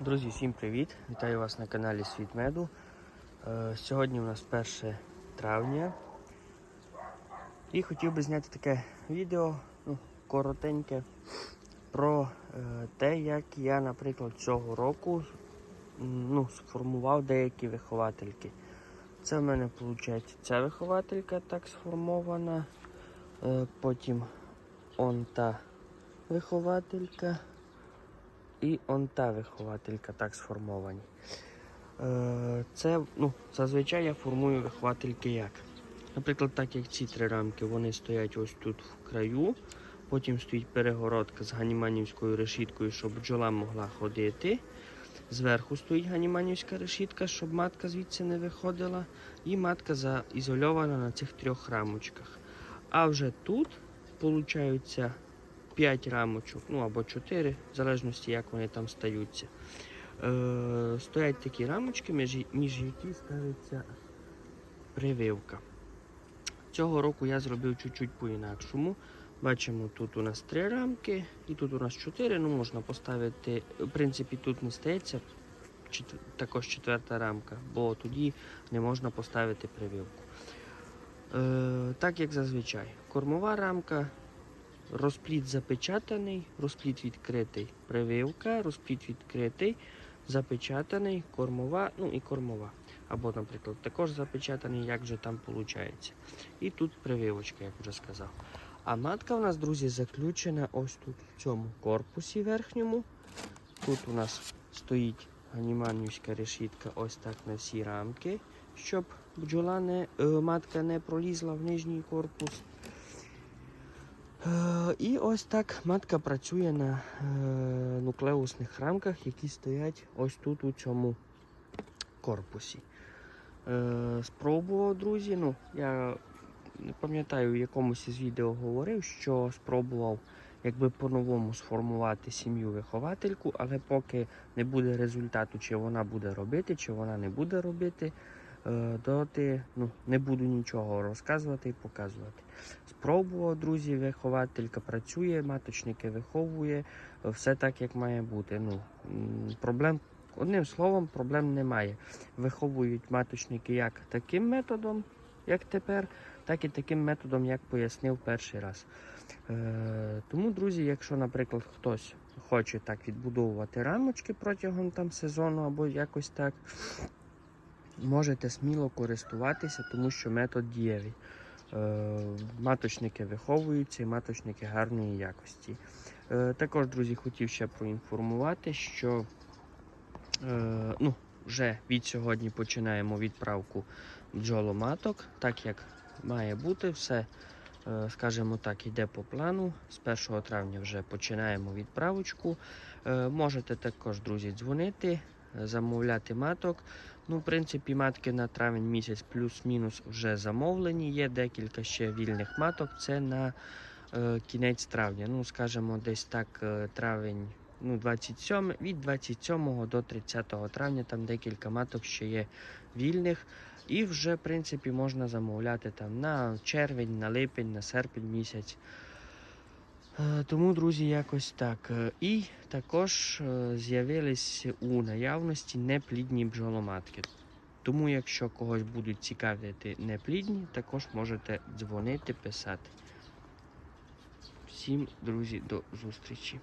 Друзі, всім привіт! Вітаю вас на каналі Світ Меду. Е, Сьогодні у нас 1 травня. І хотів би зняти таке відео, ну, коротеньке, про е, те, як я, наприклад, цього року ну, сформував деякі виховательки. Це в мене виходить ця вихователька так сформована. Е, Потім он та вихователька. І он та вихователька так сформовані. Е, Це ну, зазвичай я формую виховательки як. Наприклад, так як ці три рамки, вони стоять ось тут в краю. Потім стоїть перегородка з ганіманівською решіткою, щоб бджола могла ходити. Зверху стоїть ганіманівська решітка, щоб матка звідси не виходила. І матка заізольована на цих трьох рамочках. А вже тут, виходить, 5 рамочок, ну або 4, в залежності, як вони там стаються. Е, стоять такі рамочки, між, між які ставиться прививка. Цього року я зробив чуть-чуть по-інакшому. Бачимо, тут у нас 3 рамки і тут у нас 4. Ну, можна поставити, в принципі, тут не стається також четверта рамка, бо тоді не можна поставити прививку. Е, так як зазвичай, кормова рамка, Розпліт запечатаний, розпліт відкритий, прививка, розпліт відкритий, запечатаний, кормова, ну і кормова. Або, наприклад, також запечатаний, як же там виходить. І тут прививочка, як вже сказав. А матка у нас, друзі, заключена ось тут в цьому корпусі верхньому. Тут у нас стоїть ганіманівська решітка ось так на всі рамки, щоб бджола не, е, матка не пролізла в нижній корпус. Е, І ось так матка працює на е, нуклеусних рамках, які стоять ось тут у цьому корпусі. Е, Спробував, друзі. Ну, я не пам'ятаю, в якомусь із відео говорив, що спробував якби по-новому сформувати сім'ю виховательку, але поки не буде результату, чи вона буде робити, чи вона не буде робити, е, доти ну, не буду нічого розказувати і показувати. Спробував, друзі, вихователька працює, маточники виховує, все так, як має бути. Ну, проблем, одним словом, проблем немає. Виховують маточники як таким методом, як тепер, так і таким методом, як пояснив перший раз. Е, тому, друзі, якщо, наприклад, хтось хоче так відбудовувати рамочки протягом там сезону або якось так, можете сміло користуватися, тому що метод дієвий. Е, Маточники виховуються і маточники гарної якості. Е, Також, друзі, хотів ще проінформувати, що е, ну, вже від сьогодні починаємо відправку бджоломаток, так як має бути все. Скажімо так, йде по плану. З 1 травня вже починаємо відправочку. Можете також, друзі, дзвонити, замовляти маток. Ну, в принципі, матки на травень місяць плюс-мінус вже замовлені. Є декілька ще вільних маток. Це на е, кінець травня. Ну, скажімо, десь так, е, травень, ну, 27, від 27 до 30 травня там декілька маток ще є вільних. І вже, в принципі, можна замовляти там на червень, на липень, на серпень місяць. Е, Тому, друзі, якось так. Е, І також е, з'явились у наявності неплідні бджоломатки. Тому, якщо когось будуть цікавити неплідні, також можете дзвонити, писати. Всім, друзі, до зустрічі.